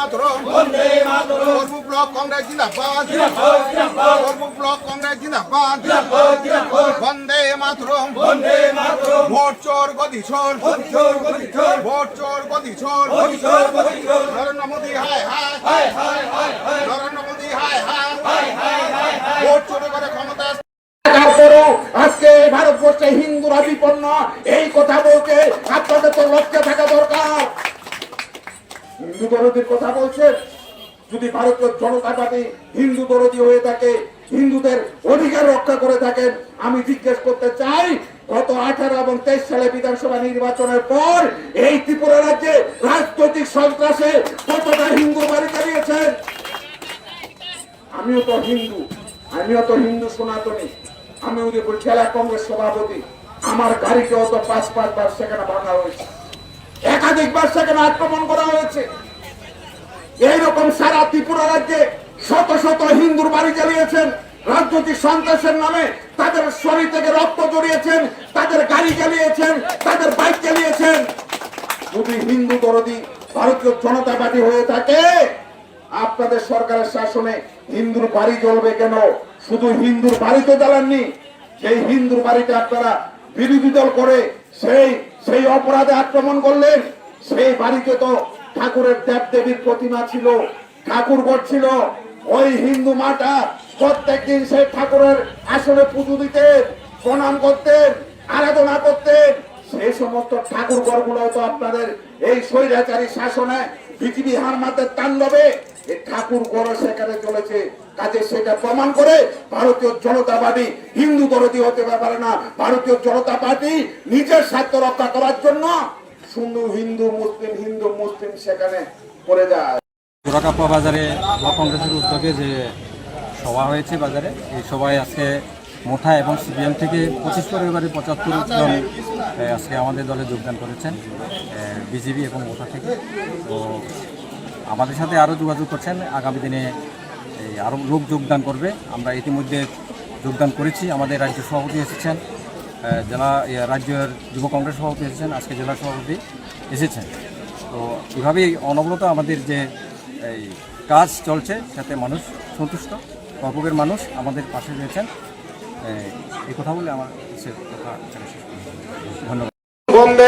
মাতরম। বন্দে মাতরম। কর্মুক block Congress জিন্দাবাদ। জিন্দাবাদ জিন্দাবাদ। কর্মুক ব্লক কংগ্রেস জিন্দাবাদ। জিন্দাবাদ জিন্দাবাদ। বন্দে মাতরম। বন্দে মাতরম। ভোট চোর গদি চোর। গদিচোর গদিচোর ভোট চোর গদি চোর। গদিচোর গদিচোর নরেন্দ্র মোদী হায় হায়। হায় হায় হায় হায়। নরেন্দ্র মোদী হায় হায়। হায় হায় হায় হায় ভোট চোরে করে ক্ষমতা তারপরও আজকে ভারতবর্ষে হিন্দুরা বিপন্ন এই কথা বলতে আপনাদের তো লক্ষ্যে থাকা দরকার। দরদির কথা বলছেন যদি ভারতীয় জনতা হিন্দু দরদি হয়ে থাকে, হিন্দুদের অধিকার রক্ষা করে থাকেন, আমি জিজ্ঞেস করতে চাই, গত আঠারো এবং তেইশ সালে বিধানসভা নির্বাচনের পর এই ত্রিপুরা রাজ্যে রাজনৈতিক সন্ত্রাসে কতটা হিন্দু বাড়ি চালিয়েছেন? আমিও তো হিন্দু, আমিও তো হিন্দু সনাতনী আমি উদয়পুর জেলা কংগ্রেস সভাপতি, আমার গাড়িকেও তো পাঁচ পাঁচবার সেখানে ভাঙা হয়েছে। একাধিকবার সেখানে আক্রমণ করা হয়েছে। এইরকম সারা ত্রিপুরা রাজ্যে শত শত হিন্দুর বাড়ি চালিয়েছেন রাজনৈতিক সন্ত্রাসের নামে তাদের শরীর থেকে রক্ত জড়িয়েছেন, তাদের গাড়ি চালিয়েছেন তাদের বাইক চালিয়েছেন যদি হিন্দু দরদি ভারতীয় জনতা পার্টি হয়ে থাকে, আপনাদের সরকারের শাসনে হিন্দুর বাড়ি জ্বলবে কেন? শুধু হিন্দুর বাড়ি তো জ্বালাননি সেই হিন্দুর বাড়িতে আপনারা বিরোধী দল করে সেই সেই অপরাধে আক্রমণ করলেন, সেই বাড়িতে তো ঠাকুরের দেব দেবীর প্রতিমা ছিল, ঠাকুর ছিল ওই হিন্দু মাটা প্রত্যেকদিন সেই ঠাকুরের আসলে পুজো দিতেন, প্রণাম করতেন, আরাধনা করতেন। সেই সমস্ত ঠাকুর ঘরগুলো তো আপনাদের এই স্বৈরাচারী শাসনে বিজেপি হারমাতের তাণ্ডবে। এই ঠাকুর ঘর সেখানে চলেছে, কাজে সেটা প্রমাণ করে ভারতীয় জনতা পার্টি হিন্দু দরদি হতে পারে না, ভারতীয় জনতা পার্টি নিজের স্বার্থ রক্ষা করার জন্য শুধু হিন্দু, মুসলিম হিন্দু, মুসলিম সেখানে করে যায়। জোড়াকাপ্পা বাজারে ব্লক কংগ্রেসের উদ্যোগে যে সভা হয়েছে বাজারে, এই সভায় আজকে মোঠা এবং সিপিএম থেকে পঁচিশ পরিবারে পঁচাত্তর জন আজকে আমাদের দলে যোগদান করেছেন বিজেপি এবং মোঠা থেকে। তো আমাদের সাথে আরও যোগাযোগ করছেন, আগামী দিনে আরও লোক যোগদান করবে। আমরা ইতিমধ্যে যোগদান করেছি, আমাদের রাজ্য সভাপতি এসেছেন। জেলা রাজ্য রাজ্যের যুব কংগ্রেস সভাপতি এসেছেন, আজকে জেলা সভাপতি এসেছেন। তো এভাবেই অনবরত আমাদের যে, এই কাজ চলছে সাথে মানুষ সন্তুষ্ট কর্পকের মানুষ আমাদের পাশে রয়েছেন। এই- কথা বলে আমার কথা। ধন্যবাদ।